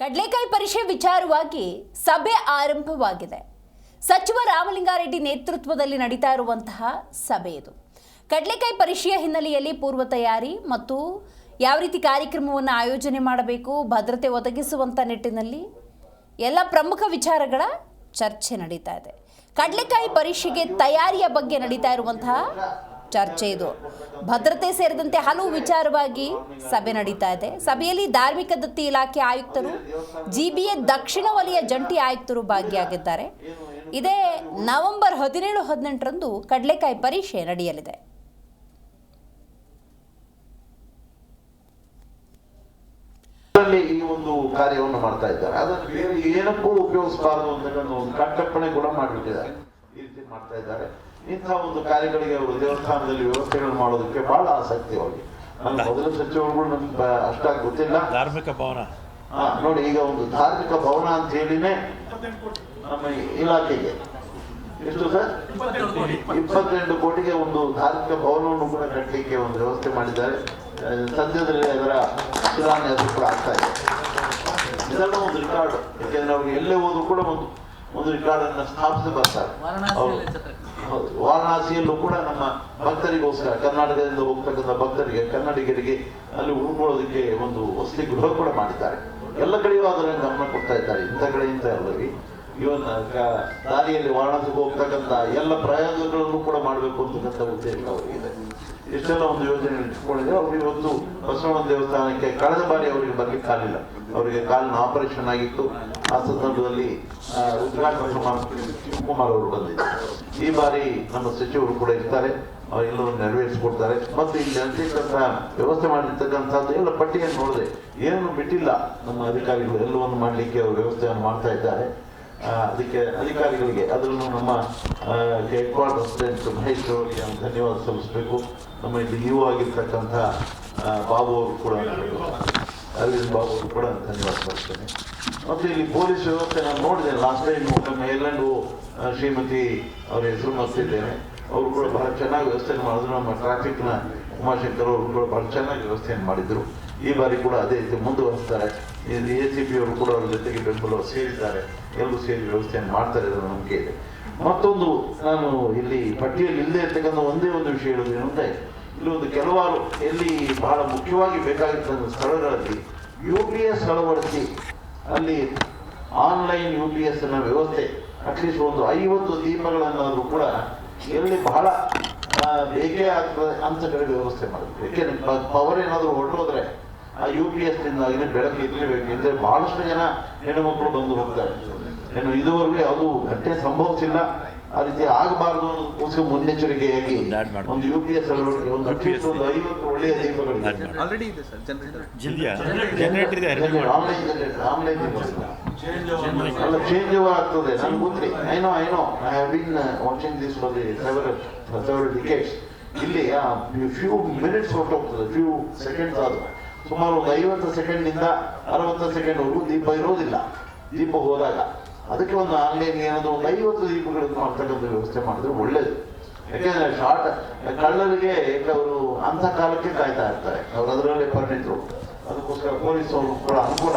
ಕಡ್ಲೆಕಾಯಿ ಪರಿಷೆ ವಿಚಾರವಾಗಿ ಸಭೆ ಆರಂಭವಾಗಿದೆ. ಸಚಿವ ರಾಮಲಿಂಗಾರೆಡ್ಡಿ ನೇತೃತ್ವದಲ್ಲಿ ನಡೀತಾ ಇರುವಂತಹ ಸಭೆ ಇದು. ಕಡಲೆಕಾಯಿ ಪರಿಷೆಯ ಹಿನ್ನೆಲೆಯಲ್ಲಿ ಪೂರ್ವ ತಯಾರಿ ಮತ್ತು ಯಾವ ರೀತಿ ಕಾರ್ಯಕ್ರಮವನ್ನು ಆಯೋಜನೆ ಮಾಡಬೇಕು, ಭದ್ರತೆ ಒದಗಿಸುವಂಥ ನಿಟ್ಟಿನಲ್ಲಿ ಎಲ್ಲ ಪ್ರಮುಖ ವಿಚಾರಗಳ ಚರ್ಚೆ ನಡೀತಾ ಇದೆ. ಕಡ್ಲೆಕಾಯಿ ಪರೀಕ್ಷೆಗೆ ತಯಾರಿಯ ಬಗ್ಗೆ ನಡೀತಾ ಇರುವಂತಹ ಚರ್ಚೆ ಇದು. ಭದ್ರತೆ ಸೇರಿದಂತೆ ಹಲವು ವಿಚಾರವಾಗಿ ಸಭೆ ನಡೀತಾ ಇದೆ. ಸಭೆಯಲ್ಲಿ ಧಾರ್ಮಿಕ ದತ್ತಿ ಇಲಾಖೆ ಆಯುಕ್ತರು ಜಿಬಿಎ ದಕ್ಷಿಣ ವಲಯ ಜಂಟಿ ಆಯುಕ್ತರು ಭಾಗಿಯಾಗಿದ್ದಾರೆ. ಇದೇ ನವೆಂಬರ್ ಹದಿನೇಳು, ಹದಿನೆಂಟರಂದು ಕಡಲೆಕಾಯಿ ಪರೀಕ್ಷೆ ನಡೆಯಲಿದೆ. ಈ ಒಂದು ಕಾರ್ಯವನ್ನು ಮಾಡ್ತಾ ಇದ್ದಾರೆ. ಅದನ್ನು ಬೇರೆ ಏನಕ್ಕೂ ಉಪಯೋಗಿಸಬಾರದು ಅಂತ ಒಂದು ಕಟ್ಟಪ್ಪಣೆ ಕೂಡ ಮಾಡಿಬಿಟ್ಟಿದ್ದಾರೆ. ಈ ರೀತಿ ಮಾಡ್ತಾ ಇದ್ದಾರೆ. ಇಂತಹ ಒಂದು ಕಾರ್ಯಗಳಿಗೆ ಅವರು ದೇವಸ್ಥಾನದಲ್ಲಿ ವ್ಯವಸ್ಥೆಗಳು ಮಾಡೋದಕ್ಕೆ ಬಹಳ ಆಸಕ್ತಿ ಅವರಿಗೆ ನಮ್ಗೆ ಮೊದಲ ಸಚಿವರುಗಳು ನಮ್ಗೆ ಅಷ್ಟಾಗಿ ಗೊತ್ತಿಲ್ಲ. ಧಾರ್ಮಿಕ ಭವನ. ಹಾ, ನೋಡಿ ಈಗ ಒಂದು ಧಾರ್ಮಿಕ ಭವನ ಅಂತ ಹೇಳಿನೇ ನಮ್ಮ ಇಲಾಖೆಗೆ. ಎಷ್ಟು ಸರ್? ಇಪ್ಪತ್ತೆಂಟು ಕೋಟಿಗೆ ಒಂದು ಧಾರ್ಮಿಕ ಭವನವನ್ನು ಕೂಡ ಕಟ್ಟಲಿಕ್ಕೆ ಒಂದು ವ್ಯವಸ್ಥೆ ಮಾಡಿದ್ದಾರೆ. ಸದ್ಯದಲ್ಲಿ ಅದರ ಶಿಲಾನ್ಯಾಸ ಕೂಡ ಆಗ್ತಾ ಇದೆ. ಇದೆಲ್ಲ ಒಂದು ರಿಕಾರ್ಡ್ ಯಾಕೆಂದ್ರೆ ಅವ್ರಿಗೆ ಎಲ್ಲೇ ಹೋದ್ರು ಕೂಡ ಒಂದು ಒಂದು ರಿಕಾರ್ಡ್ ಅನ್ನ ಸ್ಥಾಪಿಸಿ ಬರ್ತಾರೆ. ಅವ್ರು. ವಾರಣಾಸಿಯಲ್ಲೂ ಕೂಡ ನಮ್ಮ ಭಕ್ತರಿಗೋಸ್ಕರ, ಕರ್ನಾಟಕದಿಂದ ಹೋಗ್ತಕ್ಕಂಥ ಭಕ್ತರಿಗೆ, ಕನ್ನಡಿಗರಿಗೆ ಅಲ್ಲಿ ಉಳ್ಕೊಳ್ಳೋದಕ್ಕೆ ಒಂದು ವಸತಿ ಗೃಹ ಕೂಡ ಮಾಡಿದ್ದಾರೆ. ಎಲ್ಲ ಕಡೆಯೂ ಅದರ ಗಮನ ಕೊಡ್ತಾ ಇದ್ದಾರೆ. ಇಂಥ ಕಡೆ ಇಂಥ ಅಲ್ಲವಿ ಇವನ್ ದಾರಿಯಲ್ಲಿ ವಾರಣಾಸಿಗೆ ಹೋಗ್ತಕ್ಕಂಥ ಎಲ್ಲ ಪ್ರಯೋಗಗಳನ್ನು ಕೂಡ ಮಾಡಬೇಕು ಅಂತಕ್ಕಂಥ ಉದ್ದೇಶ ಅವರಿಗೆ ಇಷ್ಟೆಲ್ಲ ಒಂದು ಯೋಜನೆ ಇಟ್ಕೊಂಡಿದೆ ಅವ್ರು ಒಂದು ಬಸವಣ್ಣ ದೇವಸ್ಥಾನಕ್ಕೆ ಕಳೆದ ಬಾರಿ ಅವರಿಗೆ ಬರ್ಲಿಕ್ಕೆ ಕಾಲಿಲ್ಲ. ಅವರಿಗೆ ಕಾಲಿನ ಆಪರೇಷನ್ ಆಗಿತ್ತು. ಆ ಸಂದರ್ಭದಲ್ಲಿ ಉದ್ಘಾಟನಾ ಸಮಾರಂಭ ಶಿವಕುಮಾರ್ ಅವರು ಬಂದಿದ್ದಾರೆ. ಈ ಬಾರಿ ನಮ್ಮ ಸಚಿವರು ಕೂಡ ಇರ್ತಾರೆ. ಎಲ್ಲರೂ ನೆರವೇರಿಸಿಕೊಡ್ತಾರೆ. ಮತ್ತು ಇಲ್ಲಿ ಅಂತಿರ್ತಕ್ಕಂಥ ವ್ಯವಸ್ಥೆ ಮಾಡಿರ್ತಕ್ಕಂಥದ್ದು ಎಲ್ಲ ಪಟ್ಟಿಯನ್ನು ನೋಡಿದೆ. ಏನು ಬಿಟ್ಟಿಲ್ಲ. ನಮ್ಮ ಅಧಿಕಾರಿಗಳು ಎಲ್ಲವನ್ನು ಮಾಡಲಿಕ್ಕೆ ಅವರು ವ್ಯವಸ್ಥೆಯನ್ನು ಮಾಡ್ತಾ ಇದ್ದಾರೆ. ಅದಕ್ಕೆ ಅಧಿಕಾರಿಗಳಿಗೆ ಅದರಲ್ಲೂ ನಮ್ಮ ಹೆಡ್ ಕ್ವಾರ್ಟರ್ ಪ್ರೆಸಿಡೆಂಟ್ ಮಹೇಶ್ ಅವರಿಗೆ ಧನ್ಯವಾದ ಸಲ್ಲಿಸಬೇಕು. ನಮ್ಮ ಇಲ್ಲಿ ಯು ಆಗಿರ್ತಕ್ಕಂಥ ಬಾಬು ಅವರು ಕೂಡ ಅರವಿಂದ್ ಬಾಬು ಅವರು ಕೂಡ ಧನ್ಯವಾದ ಸಲ್ಲಿಸ್ತೇನೆ. ಮತ್ತು ಇಲ್ಲಿ ಪೊಲೀಸ್ ವ್ಯವಸ್ಥೆ ನಾನು ನೋಡಿದೆ ಲಾಸ್ಟ್ ಟೈಮ್ ನಮ್ಮ ಎಲ್ಲಂಡು ಶ್ರೀಮತಿ ಅವರ ಹೆಸರು ಮರ್ತಿದ್ದೇನೆ. ಅವರು ಕೂಡ ಬಹಳ ಚೆನ್ನಾಗಿ ವ್ಯವಸ್ಥೆ ಮಾಡಿದ್ರು. ನಮ್ಮ ಟ್ರಾಫಿಕ್ನ ಉಮಾಶಂಕರ್ ಅವರು ಕೂಡ ಬಹಳ ಚೆನ್ನಾಗಿ ವ್ಯವಸ್ಥೆಯನ್ನು ಮಾಡಿದ್ರು. ಈ ಬಾರಿ ಕೂಡ ಅದೇ ರೀತಿ ಮುಂದುವರಿಸ್ತಾರೆ. ಎ ಸಿ ಪಿ ಅವರು ಕೂಡ ಅವ್ರ ಜೊತೆಗೆ ಬೆಂಬಲ ಸೇರಿದ್ದಾರೆ. ಎಲ್ಲರೂ ಸೇರಿ ವ್ಯವಸ್ಥೆಯನ್ನು ಮಾಡ್ತಾರೆ ಅನ್ನೋ ನಂಬಿಕೆ ಇದೆ. ಮತ್ತೊಂದು ನಾನು ಇಲ್ಲಿ ಪಟ್ಟಿಯಲ್ಲಿ ಇಲ್ಲದೆ ಇರ್ತಕ್ಕಂಥ ಒಂದೇ ಒಂದು ವಿಷಯ ಹೇಳೋದು ಏನಂದ್ರೆ ಇಲ್ಲಿ ಒಂದು ಕೆಲವಾರು ಎಲ್ಲಿ ಬಹಳ ಮುಖ್ಯವಾಗಿ ಬೇಕಾಗಿರ್ತಕ್ಕಂಥ ಸ್ಥಳಗಳಲ್ಲಿ ಯು ಪಿ ಎಸ್ ಅಳವಡಿಸಿ ಅಲ್ಲಿ ಆನ್ಲೈನ್ ಯು ಪಿ ಎಸ್ ಅನ್ನೋ ವ್ಯವಸ್ಥೆ ಅಟ್ಲೀಸ್ಟ್ ಒಂದು ಐವತ್ತು ದೀಪಗಳನ್ನಾದರೂ ಕೂಡ ಎಲ್ಲಿ ಬಹಳ ಆ, ಬೇಕೇ ಆಗ್ತದೆ ಅಂತ ಕಡೆ ವ್ಯವಸ್ಥೆ ಮಾಡಬೇಕು ಯಾಕೆಂದ್ರೆ ಪವರ್ ಏನಾದರೂ ಹೊರಟೋದ್ರೆ ಆ ಯು ಪಿ ಎಸ್ ನಿಂದಾಗಿ ಬೆಳಕು ಇರಲೇಬೇಕು ಅಂದ್ರೆ ಬಹಳಷ್ಟು ಜನ ಹೆಣ್ಣುಮಕ್ಕಳು ಬಂದು ಹೋಗ್ತಾರೆ. ಏನು ಇದುವರೆಗೂ ಅದು ಘಟನೆ ಸಂಭವಿಸಿಲ್ಲ. ಆ ರೀತಿ ಆಗಬಾರದು ಅನ್ನೋದಕ್ಕೋಸ್ಕರ ಮುನ್ನೆಚ್ಚರಿಕೆಯಾಗಿ. ಒಂದು ಯು ಪಿ ಎಸ್ ಅಳವಡಿಕೆ ಒಂದು ಅಟ್ಲೀಸ್ಟ್ ಒಂದು ಐವತ್ತು ಒಳ್ಳೆಯ ದೀಪಗಳು ಆನ್ಲೈನ್ ಜನರೇಟರ್ ಆನ್ಲೈನ್ ಜನರೇಟರ್ ಅಲ್ಲ ಚೇಂಜ್ ಆಗ್ತದೆ ನನ್ಗೆ ಗೊತ್ತಿ I know I have been watching this for the several several decades ಇಲ್ಲಿ ಫ್ಯೂ ಮಿನಿಟ್ಸ್ ಹೊರಟೋಗ್ತದೆ ಫ್ಯೂ ಸೆಕೆಂಡ್ಸ್ ಆದ ಸುಮಾರು ಒಂದು ಐವತ್ತು ಸೆಕೆಂಡ್ನಿಂದ ಅರವತ್ತು ಸೆಕೆಂಡ್ ವರೆಗೂ ದೀಪ ಇರೋದಿಲ್ಲ. ದೀಪ ಹೋದಾಗ. ಅದಕ್ಕೆ ಒಂದು ಆನ್ಲೈನ್ ಏನಾದರೂ ಒಂದು ಐವತ್ತು ದೀಪಗಳನ್ನು ಮಾಡ್ತಕ್ಕಂಥ ವ್ಯವಸ್ಥೆ ಮಾಡಿದ್ರೆ ಒಳ್ಳೇದು. ಯಾಕೆಂದರೆ ಶಾರ್ಟ್ ಕಳ್ಳರಿಗೆ ಅವರು ಅಂಥ ಕಾಲಕ್ಕೆ ಕಾಯ್ತಾ ಇರ್ತಾರೆ. ಅವ್ರು ಅದರಲ್ಲೇ ಪರಿಣಿತರು. ಅದಕ್ಕೋಸ್ಕರ ಪೊಲೀಸ್ ಅವರು ಕೂಡ ಅನುಕೂಲ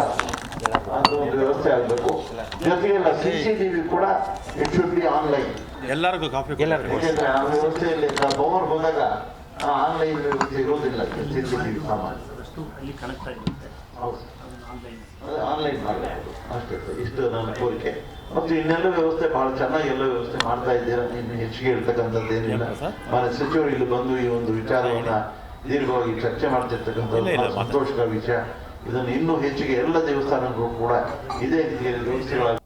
ಅಂತ ಒಂದು ವ್ಯವಸ್ಥೆ ಆಗಬೇಕು ಜೊತೆಗೆ ಸಿ ಸಿ ಟಿವಿ ಕೂಡ ಇಟ್ ಶುಡ್ ಬಿ ಆನ್ಲೈನ್ ಎಲ್ಲರಿಗೂ ಕಾಫಿ ಎಲ್ಲರಿಗೂ. ಯಾಕೆಂದ್ರೆ ಆ ವ್ಯವಸ್ಥೆಯಲ್ಲಿ ಪವರ್ ಹೋದಾಗ ಆನ್ಲೈನ್ ವ್ಯವಸ್ಥೆ ಇರೋದಿಲ್ಲ ಸಿ ಸಿ ಸಾಮಾನ್ಯ ಕನೆಕ್ಟ್ ಆಗಿರುತ್ತೆ ಹೌದು. ಆನ್ಲೈನ್ ಆನ್ಲೈನ್ ಮಾಡಬಹುದು ಅಷ್ಟೇ ಸರ್. ಇಷ್ಟು ನನ್ನ ಕೋರಿಕೆ. ಮತ್ತು ಇನ್ನೆಲ್ಲ ವ್ಯವಸ್ಥೆ ಬಹಳ ಚೆನ್ನಾಗಿ ಎಲ್ಲ ವ್ಯವಸ್ಥೆ ಮಾಡ್ತಾ ಇದ್ದೀರಾ? ಇನ್ನು ಹೆಚ್ಚಿಗೆ ಇರ್ತಕ್ಕಂಥದ್ದು ಏನಿಲ್ಲ. ಮನೆ ಸಚಿವರು ಇಲ್ಲಿ ಬಂದು ಈ ಒಂದು ವಿಚಾರವನ್ನ ದೀರ್ಘವಾಗಿ ಚರ್ಚೆ ಮಾಡ್ತಿರ್ತಕ್ಕಂಥ ಸಂತೋಷದ ವಿಷಯ. ಇದನ್ನು ಇನ್ನೂ ಹೆಚ್ಚಿಗೆ ಎಲ್ಲ ದೇವಸ್ಥಾನಗಳು ಕೂಡ ಇದೇ ರೀತಿಯಲ್ಲಿ ವ್ಯವಸ್ಥೆಗಳಾಗಿ